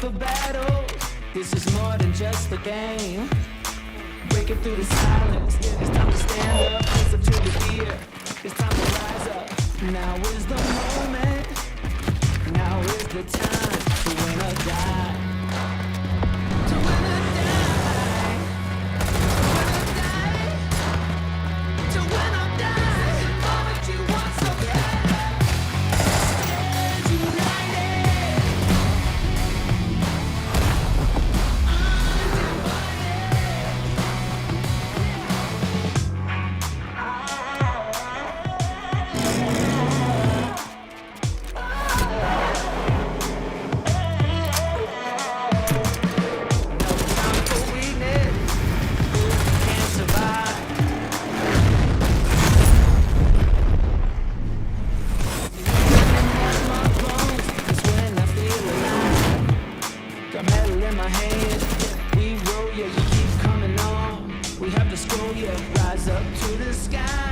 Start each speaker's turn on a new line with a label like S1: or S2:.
S1: This is more than just a game. Breaking through the silence. It's time to stand up, face up to the fear. It's time to rise up. Now is the moment. Now is the time my hands. We roll, yeah, you keep coming on. We have to scroll, yeah, rise up to the sky.